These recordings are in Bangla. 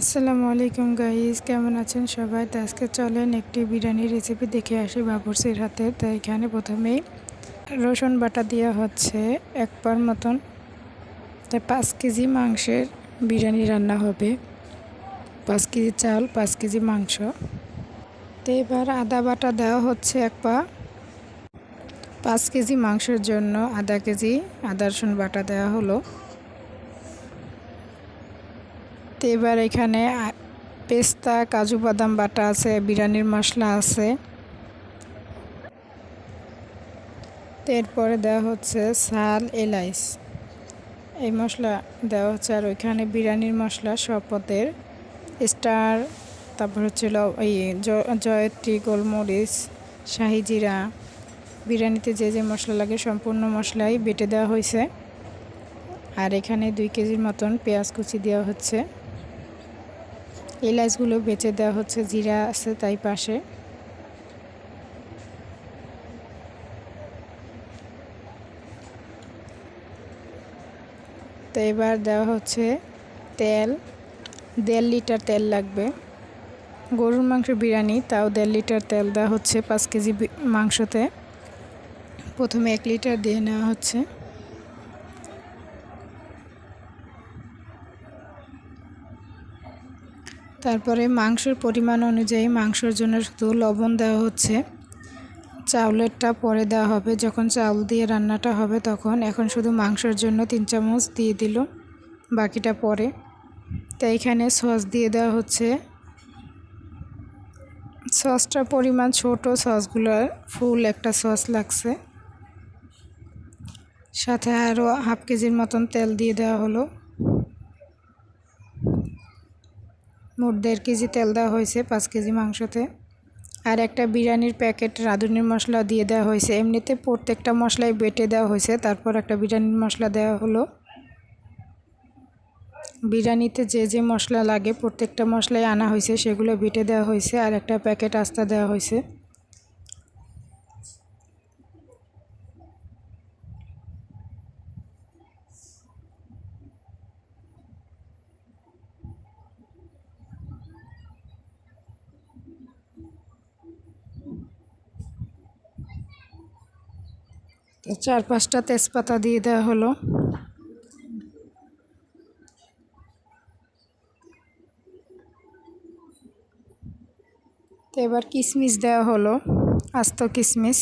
আসসালামু আলাইকুম গাইজ কেমন আছেন সবাই? তো আজকে চলেন একটি বিরিয়ানির রেসিপি দেখে আসি বাবুরসির হাতে। তো এখানে প্রথমেই রসুন বাটা দেওয়া হচ্ছে এক পার মতন। তাই পাঁচ কেজি মাংসের বিরিয়ানি রান্না হবে। পাঁচ কেজি চাল, পাঁচ কেজি মাংস। তো এবার আদা বাটা দেওয়া হচ্ছে এক পা। পাঁচ কেজি মাংসের জন্য আধা কেজি আদা রসুন বাটা দেওয়া হলো। তো এবার এখানে পেস্তা, কাজু বাদাম বাটা আছে, বিরিয়ানির মশলা আছে। তো এরপরে দেওয়া হচ্ছে সাল, এলাইচ। এই মশলা দেওয়া হচ্ছে, আর ওইখানে বিরিয়ানির মশলা পদের স্টার, তারপর হচ্ছিল এই জয়ত্রী, গোলমরিচ, শাহি জিরা। বিরিয়ানিতে যে যে মশলা লাগে, সম্পূর্ণ মশলাই বেটে দেওয়া হয়েছে। আর এখানে দুই কেজির মতন পেঁয়াজ কুচি দেওয়া হচ্ছে। এলাচগুলো বেচে দেওয়া হচ্ছে, জিরা আছে তাই পাশে। তো এবার দেওয়া হচ্ছে তেল, দেড় লিটার তেল লাগবে। গরুর মাংস বিরিয়ানি, তাও দেড় লিটার তেল দেওয়া হচ্ছে পাঁচ কেজি মাংসতে। প্রথমে এক লিটার দিয়ে নেওয়া হচ্ছে। তারপরে মাংসের পরিমাণ অনুযায়ী মাংসের জন্য শুধু লবণ দেওয়া হচ্ছে। চাউলেরটা পরে দেওয়া হবে। যখন চাউল দিয়ে রান্নাটা হবে তখন এখন শুধু মাংসের জন্য তিন চামচ দিয়ে দিল। বাকিটা পরে। তো এখানে সস দিয়ে দেওয়া হচ্ছে। সসটার পরিমাণ ছোট সসগুলোর ফুল একটা সস লাগছে। সাথে আরও হাফ কেজির মতন তেল দিয়ে দেওয়া হলো। মোট দেড় কেজি তেল দেওয়া হয়েছে পাঁচ কেজি মাংসতে। আর একটা বিরিয়ানির প্যাকেট রাঁধুনির মশলা দিয়ে দেওয়া হয়েছে। এমনিতে প্রত্যেকটা মশলাই বেটে দেওয়া হয়েছে। তারপর একটা বিরিয়ানির মশলা দেওয়া হলো। বিরিয়ানিতে যে যে মশলা লাগে প্রত্যেকটা মশলাই আনা হয়েছে, সেগুলো বেটে দেওয়া হয়েছে। আর একটা প্যাকেট আস্তা দেওয়া হয়েছে। চার পাঁচটা তেজপাতা দিয়ে দেওয়া হলো। তো এবার কিশমিশ দেওয়া হলো, আস্ত কিশমিশ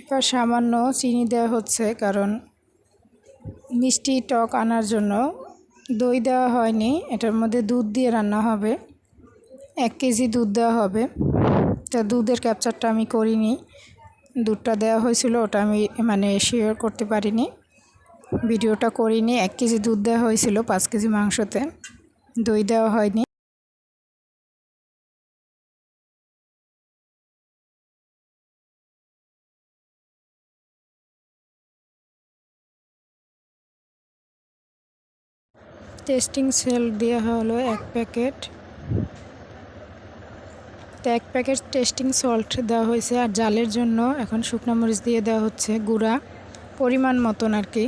এবার সামান্য চিনি দেওয়া হচ্ছে, কারণ মিষ্টি টক আনার জন্য দই দেওয়া হয়নি, এটার মধ্যে দুধ দিয়ে রান্না হবে। এক কেজি দুধ দেওয়া হবে। তা দুধের ক্যাপচারটা আমি করিনি। দুধটা দেওয়া হয়েছিল, ওটা আমি মানে শেয়ার করতে পারিনি। ভিডিওটা করিনি, এক কেজি দুধ দেওয়া হয়েছিল, পাঁচ কেজি মাংসতে। দই দেওয়া হয়নি। টেস্টিং সেল দেওয়া হলো এক প্যাকেট। তো এক প্যাকেট টেস্টিং সল্ট দেওয়া হয়েছে আর জালের জন্য এখন শুকনো মরিচ দিয়ে দেওয়া হচ্ছে গুঁড়া, পরিমাণ মতন আর কি।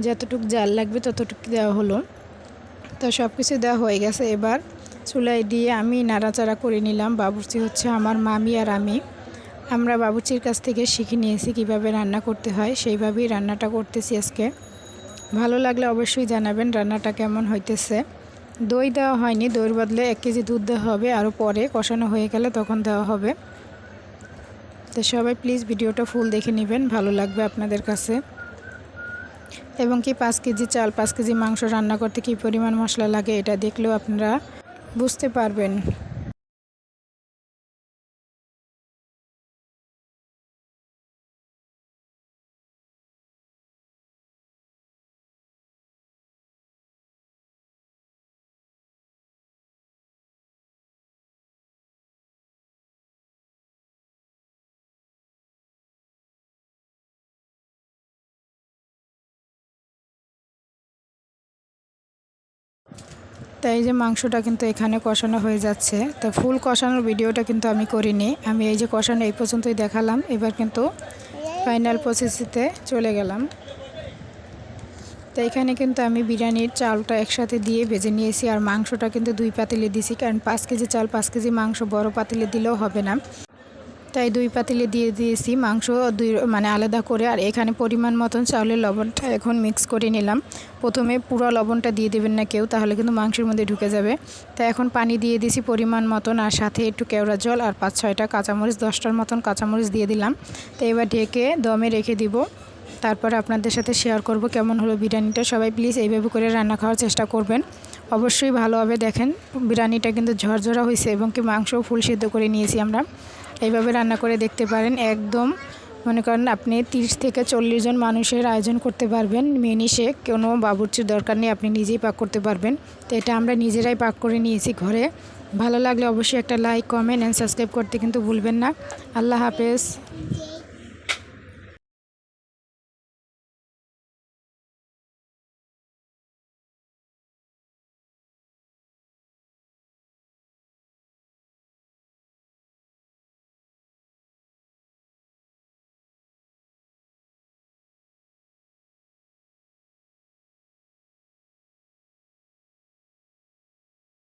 যতটুক জাল লাগবে ততটুকু দেওয়া হলো। তো সব কিছু দেওয়া হয়ে গেছে। এবার চুলাই দিয়ে আমি নাড়াচাড়া করে নিলাম। বাবুর্চি হচ্ছে আমার মামি আর আমি। আমরা বাবুর্চির কাছ থেকে শিখে নিয়েছি কীভাবে রান্না করতে হয়। সেইভাবেই রান্নাটা করতেছি আজকে। ভালো লাগলে অবশ্যই জানাবেন রান্নাটা কেমন হইতেছে। দই দেওয়া হয়নি, দইয়ের বদলে এক কেজি দুধ দেওয়া হবে, আরও পরে কষানো হয়ে গেলে তখন দেওয়া হবে। তো সবাই প্লিজ ভিডিওটা ফুল দেখে নেবেন, ভালো লাগবে আপনাদের কাছে। এবং কি পাঁচ কেজি চাল, পাঁচ কেজি মাংস রান্না করতে কী পরিমাণ মশলা লাগে এটা দেখলেও আপনারা বুঝতে পারবেন। তো তাই এই যে মাংসটা কিন্তু এখানে কষানো হয়ে যাচ্ছে। তো ফুল কষানোর ভিডিওটা কিন্তু আমি করিনি। আমি এই যে কষানো এই পর্যন্তই দেখালাম। এবার কিন্তু ফাইনাল প্রসেসিতে চলে গেলাম। তো এখানে কিন্তু আমি বিরিয়ানির চালটা একসাথে দিয়ে ভেজে নিয়েছি। আর মাংসটা কিন্তু দুই পাতিলে দিছি। কারণ পাঁচ কেজি চাল, পাঁচ কেজি মাংস বড় পাতিলে দিলেও হবে না। তাই দুই পাতিলে দিয়ে দিয়েছি, মাংস দুই মানে আলাদা করে। আর এখানে পরিমাণ মতন চাউলের লবণটা এখন মিক্স করে নিলাম। প্রথমে পুরো লবণটা দিয়ে দেবেন না কেউ, তাহলে কিন্তু মাংসের মধ্যে ঢুকে যাবে। তাই এখন পানি দিয়ে দিয়েছি পরিমাণ মতন, আর সাথে একটু কেওড়া জল আর পাঁচ ছয়টা কাঁচামরিচ, দশটার মতন কাঁচামরিচ দিয়ে দিলাম। তো এবার ঢেকে দমে রেখে দিব। তারপর আপনাদের সাথে শেয়ার করব কেমন হলো বিরিয়ানিটা। সবাই প্লিজ এইভাবে করে রান্না খাওয়ার চেষ্টা করবেন। অবশ্যই ভালোভাবে দেখেন, বিরিয়ানিটা কিন্তু ঝরঝরা হয়েছে এবং কি মাংসও ফুল সিদ্ধ করে নিয়েছি আমরা। এইভাবে রান্না করে দেখতে পারেন। একদম মনে করেন আপনি তিরিশ থেকে চল্লিশ জন মানুষের আয়োজন করতে পারবেন। মিনিশে কোনো বাবুর্চির দরকার নেই, আপনি নিজেই পাক করতে পারবেন। তো এটা আমরা নিজেরাই পাক করে নিয়েছি ঘরে। ভালো লাগলে অবশ্যই একটা লাইক, কমেন্ট অ্যান্ড সাবস্ক্রাইব করতে কিন্তু ভুলবেন না। আল্লাহ হাফেজ।